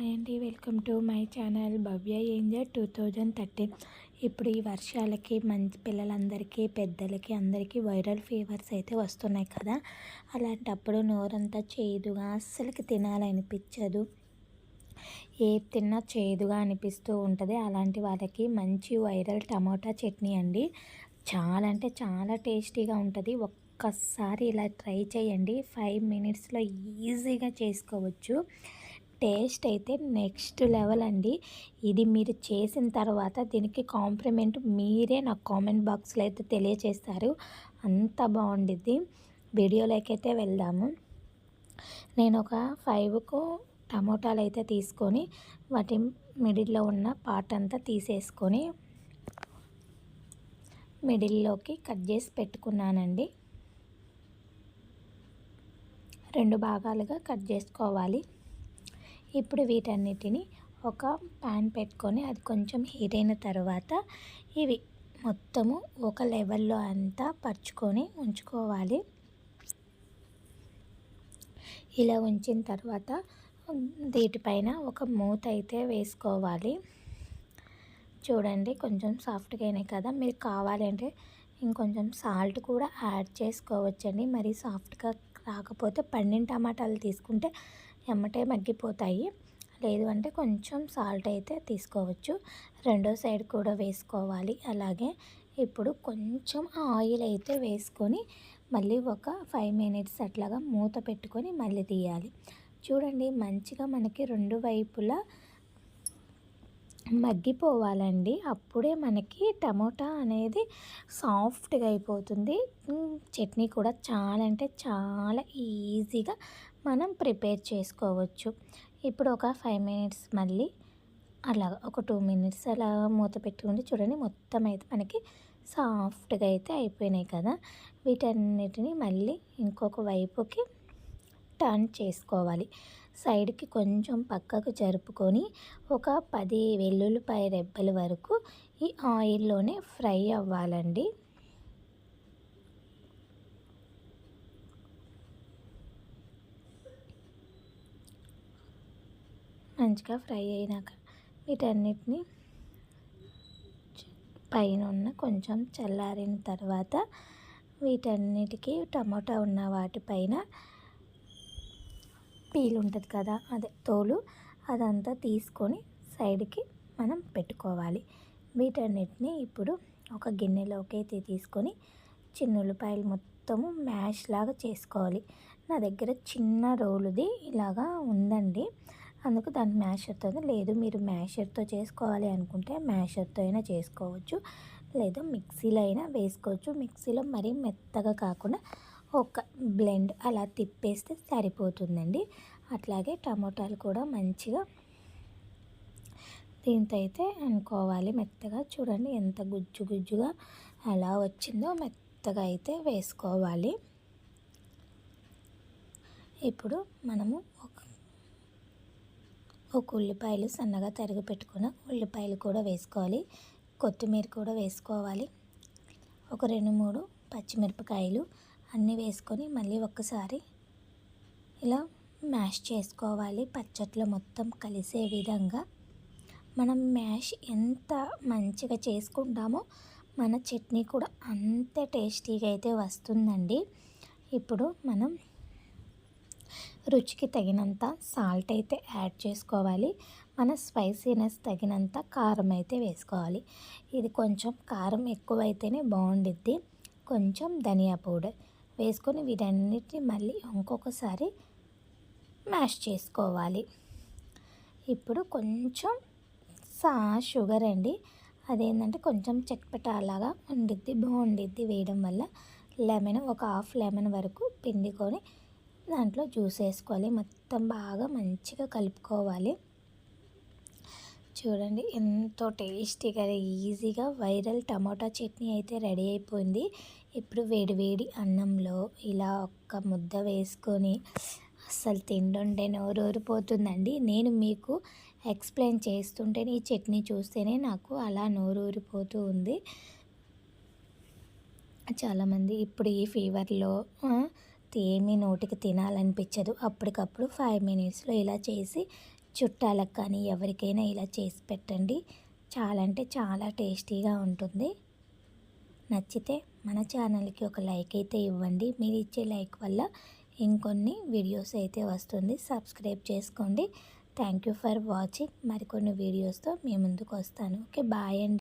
Hi అండి welcome to my channel Bhavya anger two thousand thirteen ఇప్పుడు ఈ వర్షాలకి మంచి పిల్లలందరికీ పెద్దలకి అందరికీ వైరల్ ఫీవర్స్ అయితే వస్తున్నాయి కదా. అలాంటప్పుడు నోరంతా చేదుగా అస్సలకి తినాలనిపించదు. ఏ తిన్నా చేదుగా అనిపిస్తూ ఉంటుంది. అలాంటి వాళ్ళకి మంచి వైరల్ టమాటా చట్నీ అండి. చాలా అంటే చాలా టేస్టీగా ఉంటుంది. ఒక్కసారి ఇలా ట్రై చేయండి. ఫైవ్ మినిట్స్లో ఈజీగా చేసుకోవచ్చు. టేస్ట్ అయితే నెక్స్ట్ లెవెల్ అండి. ఇది మీరు చేసిన తర్వాత దీనికి కాంప్లిమెంట్ మీరే నాకు కామెంట్ బాక్స్లో అయితే తెలియచేస్తారు. అంత బాగుండిద్ది. వీడియోలోకి అయితే వెళ్దాము. నేను ఒక ఫైవ్కు టమోటాలు అయితే తీసుకొని వాటి మిడిల్లో ఉన్న పార్ట్ అంతా తీసేసుకొని మిడిల్లోకి కట్ చేసి పెట్టుకున్నానండి. రెండు భాగాలుగా కట్ చేసుకోవాలి. ఇప్పుడు వీటన్నిటిని ఒక ప్యాన్ పెట్టుకొని అది కొంచెం హీట్ అయిన తర్వాత ఇవి మొత్తము ఒక లెవెల్లో అంతా పరుచుకొని ఉంచుకోవాలి. ఇలా ఉంచిన తర్వాత దీటిపైన ఒక మూత అయితే వేసుకోవాలి. చూడండి కొంచెం సాఫ్ట్గా అయినాయి కదా. మీరు కావాలంటే ఇంకొంచెం సాల్ట్ కూడా యాడ్ చేసుకోవచ్చండి. మరి సాఫ్ట్గా రాకపోతే పండిన టమాటాలు తీసుకుంటే ఎమ్మటే మగ్గిపోతాయి. లేదు అంటే కొంచెం సాల్ట్ అయితే తీసుకోవచ్చు. రెండో సైడ్ కూడా వేసుకోవాలి. అలాగే ఇప్పుడు కొంచెం ఆయిల్ అయితే వేసుకొని మళ్ళీ ఒక ఫైవ్ మినిట్స్ అట్లాగా మూత పెట్టుకొని మళ్ళీ తీయాలి. చూడండి మంచిగా మనకి రెండు వైపులా మగ్గిపోవాలండి. అప్పుడే మనకి టమోటా అనేది సాఫ్ట్గా అయిపోతుంది. చట్నీ కూడా చాలా అంటే చాలా ఈజీగా మనం ప్రిపేర్ చేసుకోవచ్చు. ఇప్పుడు ఒక ఫైవ్ మినిట్స్ మళ్ళీ అలా ఒక టూ మినిట్స్ అలా మూత పెట్టుకుంటే చూడండి మొత్తం అయితే మనకి సాఫ్ట్గా అయితే అయిపోయినాయి కదా. వీటన్నిటిని మళ్ళీ ఇంకొక వైపుకి టర్న్ చేసుకోవాలి. సైడ్కి కొంచెం పక్కకు జరుపుకొని ఒక పది వెల్లుల్లిపాయ రెబ్బల వరకు ఈ ఆయిల్లోనే ఫ్రై అవ్వాలండి. మంచిగా ఫ్రై అయినాక వీటన్నిటిని పైన ఉన్న కొంచెం చల్లారిన తర్వాత వీటన్నిటికీ టమోటా ఉన్న వాటిపైన పీల్ ఉంటుంది కదా అదే తోలు అదంతా తీసుకొని సైడ్కి మనం పెట్టుకోవాలి. వీటన్నిటిని ఇప్పుడు ఒక గిన్నెలోకి అయితే తీసుకొని ఉల్లిపాయలు మొత్తము మ్యాష్ లాగా చేసుకోవాలి. నా దగ్గర చిన్న రోలుది ఇలాగా ఉందండి. అందుకు దాన్ని మ్యాషర్తో లేదు మీరు మ్యాషర్తో చేసుకోవాలి అనుకుంటే మ్యాషర్తో అయినా చేసుకోవచ్చు. లేదా మిక్సీలో అయినా వేసుకోవచ్చు. మిక్సీలో మరీ మెత్తగా కాకుండా ఒక బ్లెండ్ అలా తిప్పేస్తే సరిపోతుందండి. అట్లాగే టమోటాలు కూడా మంచిగా దీంతో అయితే అనుకోవాలి. మెత్తగా చూడండి ఎంత గుజ్జు గుజ్జుగా ఎలా వచ్చిందో మెత్తగా అయితే వేసుకోవాలి. ఇప్పుడు మనము ఒక ఉల్లిపాయలు సన్నగా తరిగి పెట్టుకున్న ఉల్లిపాయలు కూడా వేసుకోవాలి. కొత్తిమీర కూడా వేసుకోవాలి. ఒక రెండు మూడు పచ్చిమిరపకాయలు అన్నీ వేసుకొని మళ్ళీ ఒక్కసారి ఇలా మ్యాష్ చేసుకోవాలి. పచ్చట్లో మొత్తం కలిసే విధంగా. మనం మ్యాష్ ఎంత మంచిగా చేసుకుంటామో మన చట్నీ కూడా అంతే టేస్టీగా అయితే వస్తుందండి. ఇప్పుడు మనం రుచికి తగినంత సాల్ట్ అయితే యాడ్ చేసుకోవాలి. మన స్పైసీనెస్ తగినంత కారం అయితే వేసుకోవాలి. ఇది కొంచెం కారం ఎక్కువైతేనే బాగుండిద్ది. కొంచెం ధనియా పౌడర్ వేసుకొని వీటన్నిటిని మళ్ళీ ఇంకొకసారి మ్యాష్ చేసుకోవాలి. ఇప్పుడు కొంచెం సా షుగర్ అండి. అదేంటంటే కొంచెం చెక్పెట ఉండిద్ది బాగుండిద్ది వేయడం వల్ల. లెమన్ ఒక హాఫ్ లెమన్ వరకు పిండుకొని దాంట్లో జ్యూస్ వేసుకోవాలి. మొత్తం బాగా మంచిగా కలుపుకోవాలి. చూడండి ఎంతో టేస్టీగా ఈజీగా వైరల్ టమాటా చట్నీ అయితే రెడీ అయిపోయింది. ఇప్పుడు వేడివేడి అన్నంలో ఇలా ఒక్క ముద్ద వేసుకొని అస్సలు తింటుంటే నోరూరిపోతుందండి. నేను మీకు ఎక్స్ప్లెయిన్ చేస్తుంటేనే ఈ చట్నీ చూస్తేనే నాకు అలా నోరూరిపోతూ ఉంది. చాలామంది ఇప్పుడు ఈ ఫీవర్లో ఏమీ నోటికి తినాలనిపించదు. అప్పటికప్పుడు ఫైవ్ మినిట్స్లో ఇలా చేసి చుట్టాలకు కానీ ఎవరికైనా ఇలా చేసి పెట్టండి. చాలా అంటే చాలా టేస్టీగా ఉంటుంది. నచ్చితే మన ఛానల్కి ఒక లైక్ అయితే ఇవ్వండి. మీరు ఇచ్చే లైక్ వల్ల ఇంకొన్ని వీడియోస్ అయితే వస్తుంది. సబ్స్క్రైబ్ చేసుకోండి. Thank you for watching. మరికొన్ని వీడియోస్తో మీ ముందుకు వస్తాను. ఓకే బాయ్ అండి.